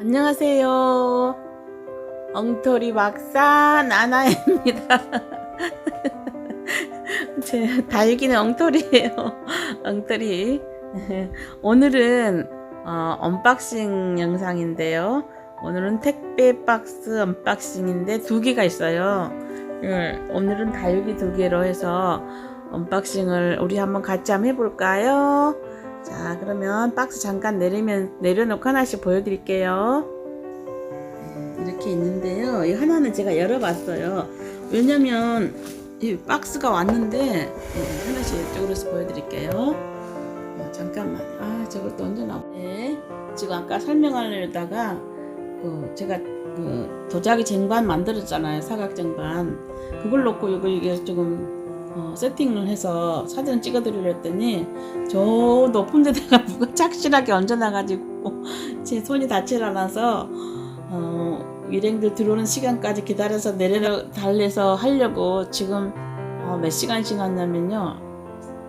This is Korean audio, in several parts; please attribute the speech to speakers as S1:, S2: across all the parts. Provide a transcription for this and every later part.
S1: 안녕하세요. 엉터리 박사 나나입니다. 제 다육이는 엉터리예요. 엉터리. 오늘은 어, 언박싱 영상인데요. 오늘은 택배 박스 언박싱인데 두 개가 있어요. 예, 오늘은 다육이 두 개로 해서 언박싱을 우리 한번 같이 한번 해볼까요? 자, 그러면 박스 잠깐 내리면 내려놓고 하나씩 보여드릴게요. 네, 이렇게 있는데요. 이 하나는 제가 열어봤어요. 왜냐면 이 박스가 왔는데 네, 하나씩 이쪽으로서 보여드릴게요. 어, 잠깐만. 아, 저걸 또 언제 나? 네, 지금 아까 설명하려다가 그 제가 그 도자기 쟁반 만들었잖아요. 사각 쟁반. 그걸 놓고 이거 이게 조금 어, 세팅을 해서 사진 찍어드리려 했더니 저 높은 데다가 누가 착실하게 얹어놔가지고 제 손이 닿질 않아서 어, 일행들 들어오는 시간까지 기다려서 내려 달래서 하려고 지금 어, 몇 시간 지났냐면요.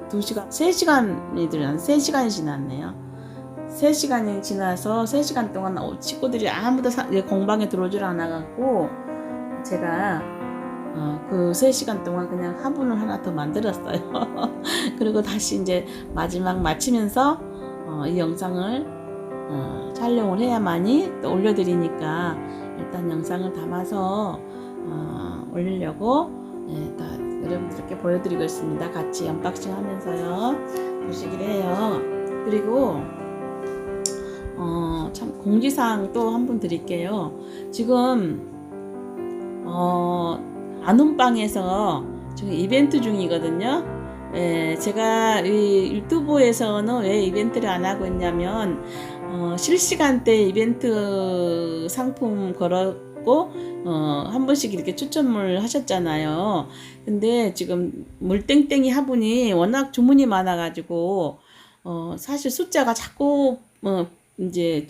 S1: 두 시간 세 시간이 들었 세 시간이 지났네요. 세 시간이 지나서 세 시간 동안 어, 친구들이 아무도 사, 공방에 들어오질 않아갖고 제가 어, 그 3시간 동안 그냥 화분을 하나 더 만들었어요. 그리고 다시 이제 마지막 마치면서 어, 이 영상을 어, 촬영을 해야만이 또 올려드리니까 일단 영상을 담아서 어, 올리려고 예, 다 여러분들께 보여드리고 있습니다. 같이 언박싱 하면서요. 보시기를 해요. 그리고 어, 참 공지사항 또 한 분 드릴게요. 지금 어, 안온방에서 지금 이벤트 중이거든요. 예, 제가 이 유튜브에서는 왜 이벤트를 안 하고 있냐면 어, 실시간대 이벤트 상품 걸었고 어, 한 번씩 이렇게 추첨을 하셨잖아요. 근데 지금 물땡땡이 화분이 워낙 주문이 많아가지고 어, 사실 숫자가 자꾸 어, 이제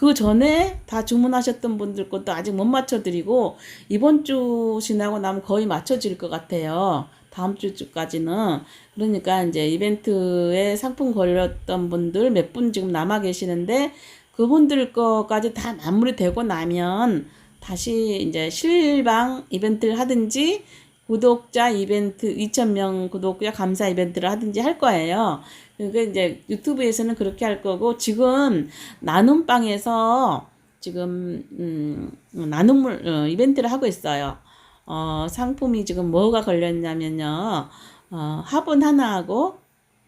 S1: 그 전에 다 주문하셨던 분들 것도 아직 못 맞춰드리고 이번 주 지나고 나면 거의 맞춰질 것 같아요. 다음 주까지는 그러니까 이제 이벤트에 상품 걸렸던 분들 몇 분 지금 남아 계시는데 그분들 거까지 다 마무리되고 나면 다시 이제 실방 이벤트를 하든지 구독자 이벤트 2,000명 구독자 감사 이벤트를 하든지 할 거예요. 그러니까 이제 유튜브에서는 그렇게 할 거고 지금 나눔방에서 지금 음, 나눔을 어, 이벤트를 하고 있어요. 어, 상품이 지금 뭐가 걸렸냐면요. 어, 화분 하나하고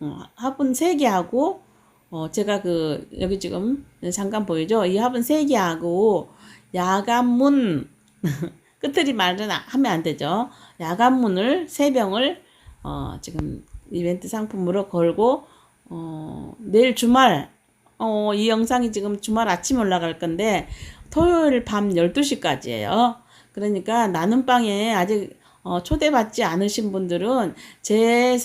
S1: 어, 화분 세 개하고 어, 제가 그 여기 지금 잠깐 보이죠? 이 화분 세 개하고 야간문 끝들이 말은 하면 안 되죠. 야간문을 세 병을 어, 지금 이벤트 상품으로 걸고 어, 내일 주말 어, 이 영상이 지금 주말 아침 올라갈 건데 토요일 밤 12시까지예요. 그러니까 나눔 방에 아직 어, 초대받지 않으신 분들은 제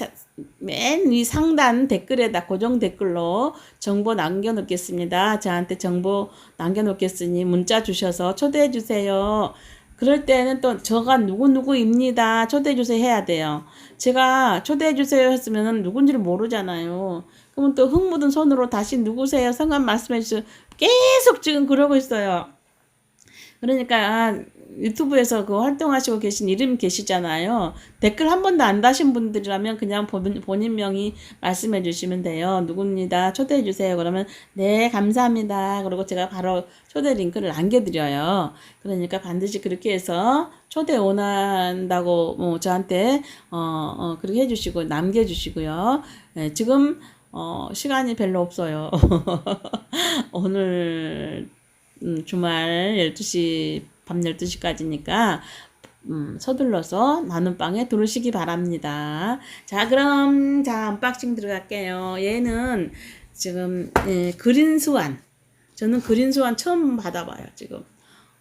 S1: 맨 위 상단 댓글에다 고정 댓글로 정보 남겨놓겠습니다. 저한테 정보 남겨놓겠으니 문자 주셔서 초대해 주세요. 그럴 때는 또 저가 누구누구입니다. 초대해주세요 해야 돼요. 제가 초대해주세요 했으면 누군지를 모르잖아요. 그러면 또 흙 묻은 손으로 다시 누구세요? 성함 말씀해주세요. 계속 지금 그러고 있어요. 그러니까 아, 유튜브에서 그 활동하시고 계신 이름 계시잖아요. 댓글 한 번도 안 다신 분들이라면 그냥 본인, 본인 명이 말씀해 주시면 돼요. 누굽니다. 초대해 주세요. 그러면 네, 감사합니다. 그리고 제가 바로 초대 링크를 남겨드려요. 그러니까 반드시 그렇게 해서 초대 원한다고 뭐 저한테 어, 어 그렇게 해주시고 남겨주시고요. 네, 지금 어, 시간이 별로 없어요. 오늘 음, 주말 12시 밤 12시까지니까 음, 서둘러서 나눔방에 들어오시기 바랍니다. 자, 그럼 자, 언박싱 들어갈게요. 얘는 지금 예, 그린 수완. 저는 그린 수완 처음 받아봐요, 지금.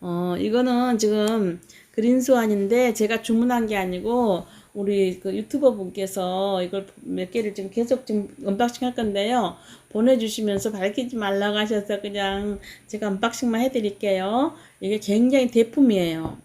S1: 어, 이거는 지금 그린 수완인데 제가 주문한 게 아니고 우리 그 유튜버 분께서 이걸 몇 개를 지금 계속 지금 언박싱 할 건데요. 보내주시면서 밝히지 말라고 하셔서 그냥 제가 언박싱만 해드릴게요. 이게 굉장히 대품이에요.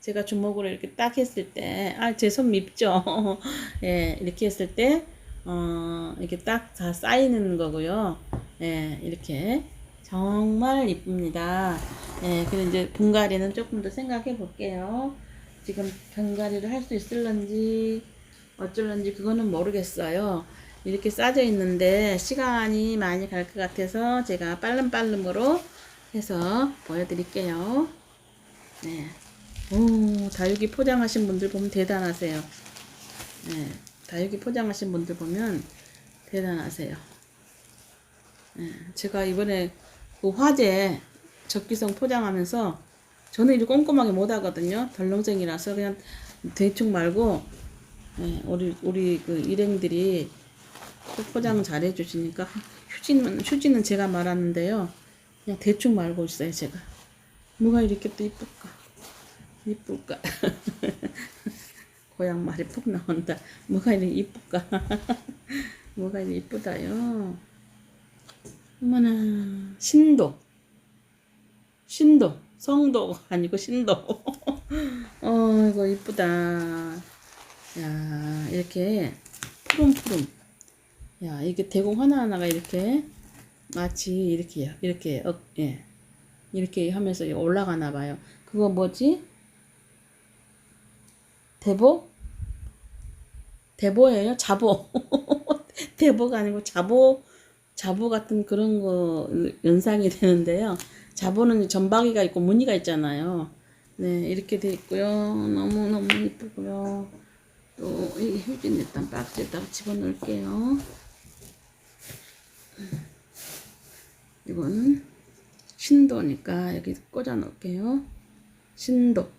S1: 제가 주먹으로 이렇게 딱 했을 때, 아, 제 손 밉죠? 예, 이렇게 했을 때, 어, 이렇게 딱 다 쌓이는 거고요. 예, 이렇게. 정말 이쁩니다. 예, 그리고 이제 분갈이는 조금 더 생각해 볼게요. 지금 분갈이를 할 수 있을런지 어쩔런지 그거는 모르겠어요. 이렇게 싸져 있는데 시간이 많이 갈 것 같아서 제가 빠름빠름으로 해서 보여드릴게요. 네. 오, 다육이 포장하신 분들 보면 대단하세요. 네, 다육이 포장하신 분들 보면 대단하세요. 네, 제가 이번에 그 화재 적기성 포장하면서 저는 이렇게 꼼꼼하게 못 하거든요. 덜렁쟁이라서 그냥 대충 말고 네, 우리 우리 그 일행들이 포장 잘 해주시니까 휴지는 휴지는 제가 말하는데요. 그냥 대충 말고 있어요 제가. 뭐가 이렇게 또 이쁠까? 이쁠까? 고향 말이 푹 나온다. 뭐가 이렇게 이쁠까? 뭐가 이렇게 이쁘다요? 어머나 신도 신도 성도 아니고 신도. 어 이거 이쁘다. 야 이렇게 푸름푸름. 야 이게 대공 하나하나가 이렇게 마치 이렇게요 이렇게 어, 예. 이렇게 하면서 올라가나 봐요. 그거 뭐지? 대보? 대보예요? 자보. 대보가 아니고 자보 자보 같은 그런 거 연상이 되는데요. 자보는 전박이가 있고 무늬가 있잖아요. 네, 이렇게 돼 있고요. 너무너무 이쁘고요. 또, 이 휴지는 일단 박스에다가 집어넣을게요. 이거는 신도니까 여기 꽂아 놓을게요. 신도.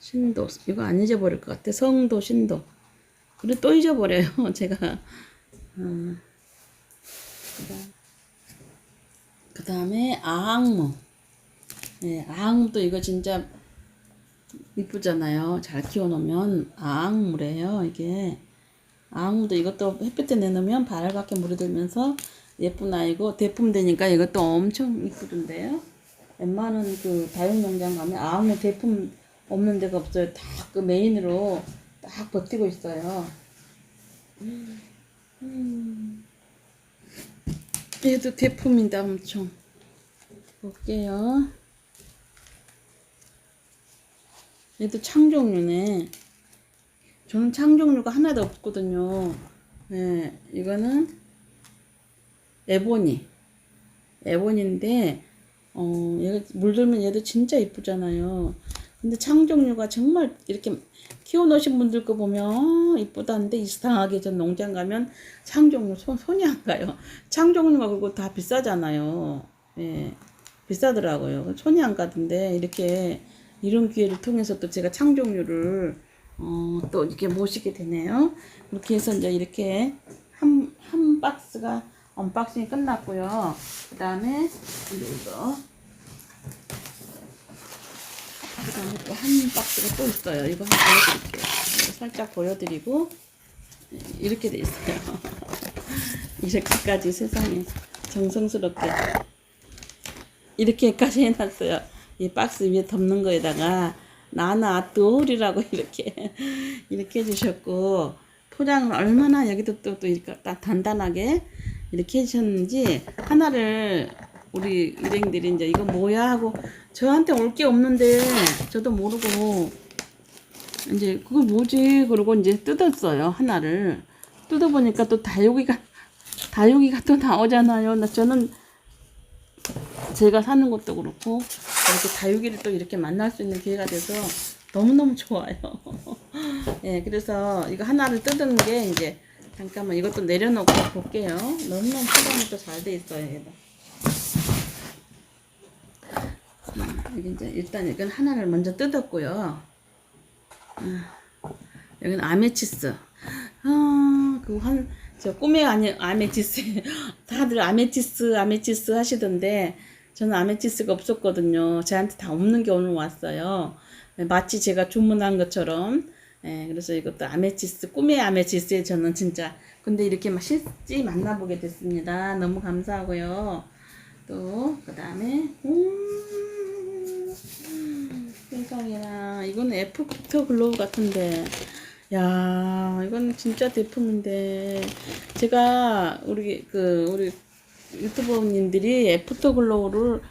S1: 신도. 이거 안 잊어버릴 것 같아. 성도, 신도. 그리고 또 잊어버려요, 제가. 어. 그 다음에 아항무. 네, 아항무도 이거 진짜 이쁘잖아요. 잘 키워놓으면 아항무래요, 이게. 아항무도 이것도 햇빛에 내놓으면 바랄같게 물이 들면서 예쁜 아이고 대품 되니까 이것도 엄청 이쁘던데요. 웬만한 그 다육농장 가면 아항무 대품 없는 데가 없어요. 다 그 메인으로 딱 버티고 있어요. 음. 얘도 대품인데 엄청 볼게요. 얘도 창종류네. 저는 창종류가 하나도 없거든요. 네, 이거는 에보니. 에보니인데, 어, 얘가 물들면 얘도 진짜 이쁘잖아요. 근데 창종류가 정말 이렇게 키워놓으신 분들 거 보면 어, 이쁘다는데 이상하게 전 농장 가면 창종류 손, 손이 안 가요. 창종류가 그거 다 비싸잖아요. 예, 비싸더라고요. 손이 안 가던데 이렇게 이런 기회를 통해서 또 제가 창종류를 어, 또 이렇게 모시게 되네요. 이렇게 해서 이제 이렇게 한, 한 박스가 언박싱이 끝났고요. 그 다음에 이거 그다음에 또 한 박스가 또 있어요. 이거 한번 보여드릴게요. 살짝 보여드리고 이렇게 돼 있어요. 이렇게까지 세상에 정성스럽게 이렇게까지 해놨어요. 이 박스 위에 덮는 거에다가 나나 또울이라고 이렇게 이렇게 해주셨고 포장을 얼마나 여기도 또, 또 이렇게 딱 단단하게 이렇게 해주셨는지 하나를 우리 일행들이 이제 이거 뭐야 하고 저한테 올 게 없는데 저도 모르고 이제 그거 뭐지? 그러고 이제 뜯었어요 하나를. 뜯어보니까 또 다육이가 다육이가 또 나오잖아요. 나 저는 제가 사는 것도 그렇고 이렇게 다육이를 또 이렇게 만날 수 있는 기회가 돼서 너무너무 좋아요. 예 그래서 이거 하나를 뜯은 게 이제 잠깐만 이것도 내려놓고 볼게요. 너무너무 포장이 또 잘 돼 있어요 얘가. 이제 일단 이건 하나를 먼저 뜯었고요. 아, 여기는 아메치스. 아, 그 한 저 꿈에 아니 아메치스. 다들 아메치스 아메치스 하시던데 저는 아메치스가 없었거든요. 저한테 다 없는 게 오늘 왔어요. 마치 제가 주문한 것처럼. 예, 그래서 이것도 아메치스, 꿈의 아메치스에 저는 진짜, 근데 이렇게 막 실제 만나보게 됐습니다. 너무 감사하고요. 또, 그 다음에, 음, 세상에나, 이거는 애프터 글로우 같은데, 야, 이건 진짜 대품인데. 제가 우리 그 우리 유튜버님들이 애프터 글로우를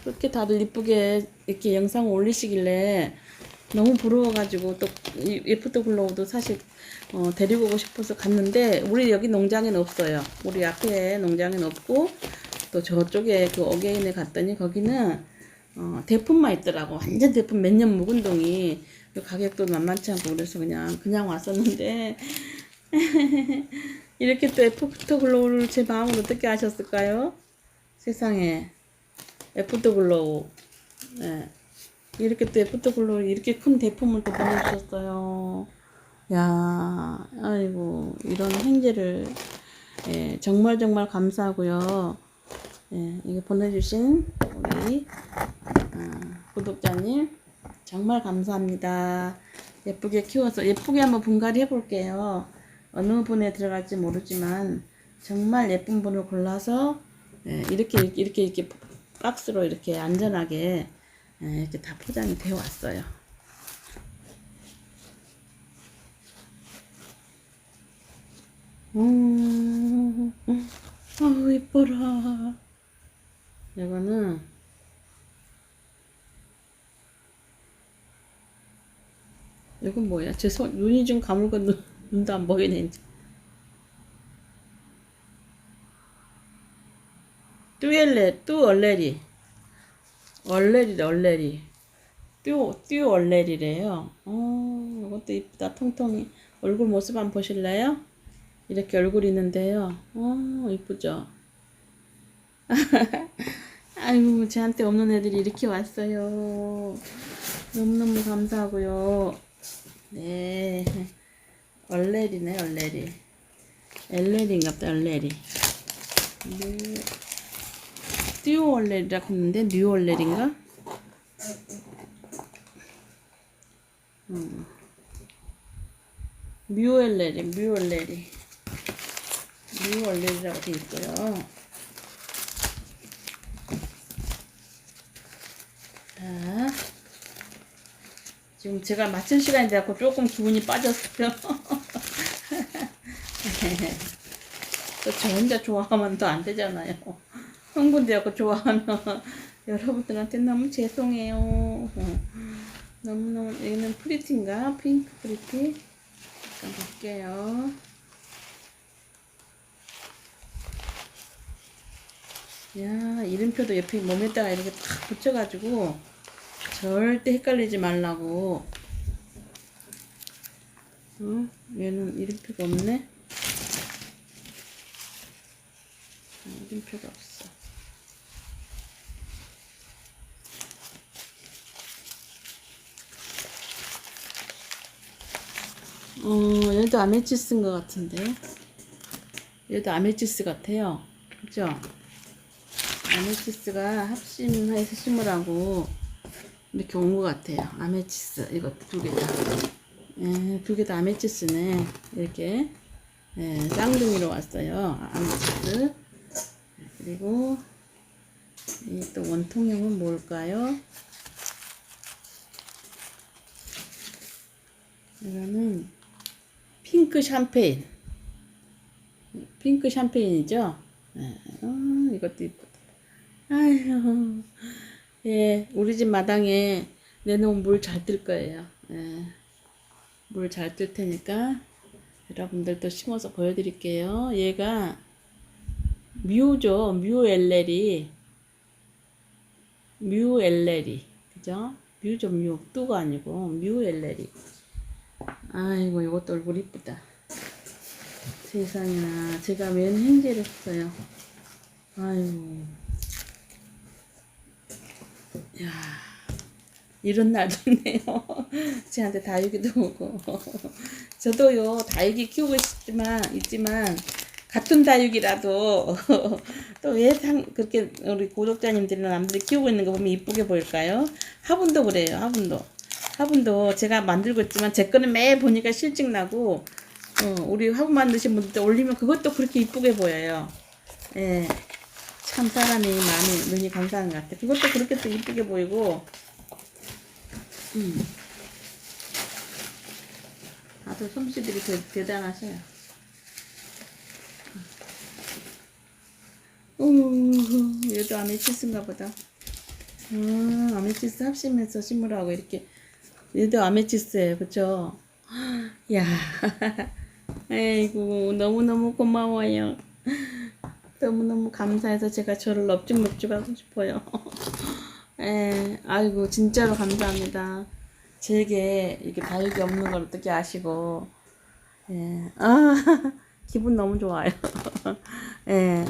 S1: 그렇게 다들 이쁘게 이렇게 영상 올리시길래 너무 부러워가지고 또이 애프터 글로우도 사실 어, 데리고 오고 싶어서 갔는데 우리 여기 농장에는 없어요. 우리 앞에 농장에는 없고 또 저쪽에 그 어게인에 갔더니 거기는 어, 대품만 있더라고. 완전 대품 몇 년 묵은 동이 그 가격도 만만치 않고 그래서 그냥 그냥 왔었는데 이렇게 또 애프터 글로우를 제 마음으로 어떻게 하셨을까요? 세상에 애프터 글로우 예. 이렇게 또 애프터 글로우 이렇게 큰 대품을 또 보내주셨어요. 야, 아이고 이런 행제를 예, 정말 정말 감사하고요. 예, 이거 보내주신 우리 아, 구독자님 정말 감사합니다. 예쁘게 키워서 예쁘게 한번 분갈이 해볼게요. 어느 분에 들어갈지 모르지만 정말 예쁜 분을 골라서 예, 이렇게 이렇게 이렇게 박스로 이렇게 안전하게 예, 이렇게 다 포장이 되어 왔어요. 음, 아우 이뻐라. 이거는 이건 뭐야? 제 손, 눈이 좀 가물고 눈, 눈도 안 보이네. 뚜엘레, 뚜얼레리. 얼레리래, 얼레리. 뚜, 뚜얼레리래요. 어, 이것도 이쁘다. 통통이. 얼굴 모습 한번 보실래요? 이렇게 얼굴 있는데요. 어, 이쁘죠? 아이고, 저한테 없는 애들이 이렇게 왔어요. 너무너무 감사하고요. 네. 얼레리네, 얼레리. 엘레리인갑다, 얼레리. 네. 듀오 얼레리라고 했는데, 뉴 얼레리인가? 음. 뮤얼레리, 뮤얼레리. 뮤얼레리라고 돼 있고요. 자. 지금 제가 맞춘 시간이 돼갖고 조금 기분이 빠졌어요. 또저 혼자 좋아하면 또안 되잖아요. 흥분되갖고 좋아하면 여러분들한테 너무 죄송해요. 어. 너무너무, 여기는 프리티인가? 핑크 프리티? 잠깐 볼게요. 야, 이름표도 옆에 몸에다가 이렇게 탁 붙여가지고 절대 헷갈리지 말라고. 어? 얘는 이름표가 없네? 어, 이름표가 없어. 어, 얘도 아메치스인 것 같은데. 얘도 아메치스 같아요. 그죠? 아메치스가 합심해서 심으라고 온것 같아요. 아메치스. 이거 두 개 다. 예, 두개 다 아메치스네. 이렇게. 예, 쌍둥이로 왔어요. 아메치스. 그리고 이 또 원통형은 뭘까요? 이거는 핑크 샴페인. 핑크 샴페인이죠? 예, 어, 이것도 이쁘다. 아휴, 예, 우리 집 마당에 내놓은 물 잘 뜰 거예요. 예, 물 잘 뜰 테니까 여러분들도 심어서 보여드릴게요. 얘가 뮤죠, 뮤엘레리. 뮤엘레리. 그죠? 뮤죠, 뮤. 뚜가 아니고, 뮤엘레리. 아이고, 이것도 얼굴 이쁘다. 세상에나, 제가 웬 행제를 했어요. 아이고. 야 이런 날도 있네요. 쟤한테 다육이도 오고. 저도요, 다육이 키우고 있지만, 있지만, 같은 다육이라도, 또왜 상, 그렇게 우리 구독자님들이나 남들이 키우고 있는 거 보면 이쁘게 보일까요? 화분도 그래요, 화분도. 화분도 제가 만들고 있지만, 제 거는 매 보니까 실증 나고, 어, 우리 화분 만드신 분들 올리면 그것도 그렇게 이쁘게 보여요. 예. 참 사람이 마음이 눈이 감사한 것 같아. 그것도 그렇게 또 이쁘게 보이고, 음. 다들 솜씨들이 대, 대단하셔요. 어머, 얘도 아메치스인가 보다. 음, 아메치스 합심해서 심으라고 이렇게. 얘도 아메치스예요, 그쵸? 야, 아이고, 너무너무 고마워요. 너무너무 감사해서 제가 저를 넙죽넙죽 하고 싶어요. 에, 아이고, 진짜로 감사합니다. 제게 이게 다육이 없는 걸 어떻게 아시고, 예, 아, 기분 너무 좋아요. 예,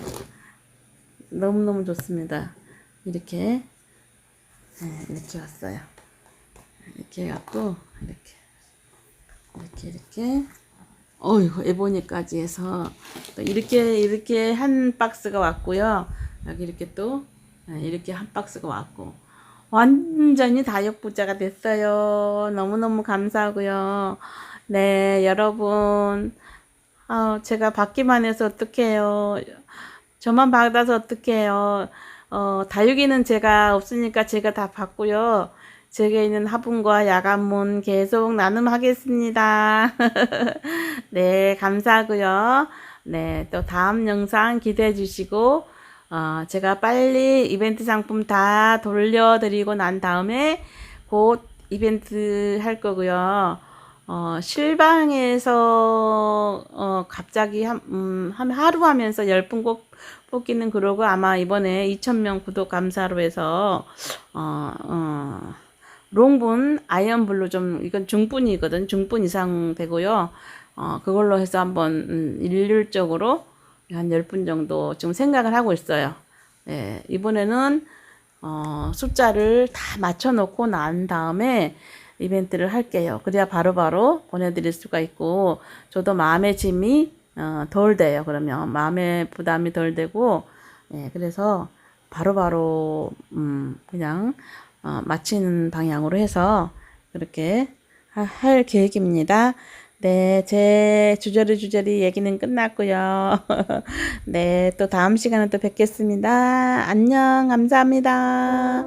S1: 너무너무 좋습니다. 이렇게, 예, 이렇게 왔어요. 이렇게 해갖고, 이렇게, 이렇게, 이렇게, 어이구, 에보니까지 해서, 또 이렇게, 이렇게 한 박스가 왔고요. 여기 이렇게 또, 예, 이렇게 한 박스가 왔고, 완전히 다육 부자가 됐어요. 너무너무 감사하고요. 네, 여러분. 아, 제가 받기만 해서 어떡해요. 저만 받아서 어떡해요. 어, 다육이는 제가 없으니까 제가 다 받고요. 제게 있는 화분과 야간문 계속 나눔하겠습니다. 네, 감사하고요. 네, 또 다음 영상 기대해 주시고, 어, 제가 빨리 이벤트 상품 다 돌려드리고 난 다음에 곧 이벤트 할 거고요. 어, 실방에서 어, 갑자기 한, 음, 한 하루 하면서 10분 꼭 뽑기는 그러고 아마 이번에 2,000명 구독 감사로 해서 어, 어, 롱분 아이언블루 좀 이건 중분이거든. 중분 이상 되고요. 어, 그걸로 해서 한번 음, 일률적으로 한 10분 정도 지금 생각을 하고 있어요. 예, 이번에는 어, 숫자를 다 맞춰 놓고 난 다음에 이벤트를 할게요. 그래야 바로바로 보내드릴 수가 있고, 저도 마음의 짐이 어, 덜 돼요. 그러면 마음의 부담이 덜 되고, 예, 그래서 바로바로 음, 그냥 어, 마치는 방향으로 해서 그렇게 하- 할 계획입니다. 네, 제 주저리 주저리 얘기는 끝났고요. 네, 또 다음 시간에 또 뵙겠습니다. 안녕, 감사합니다.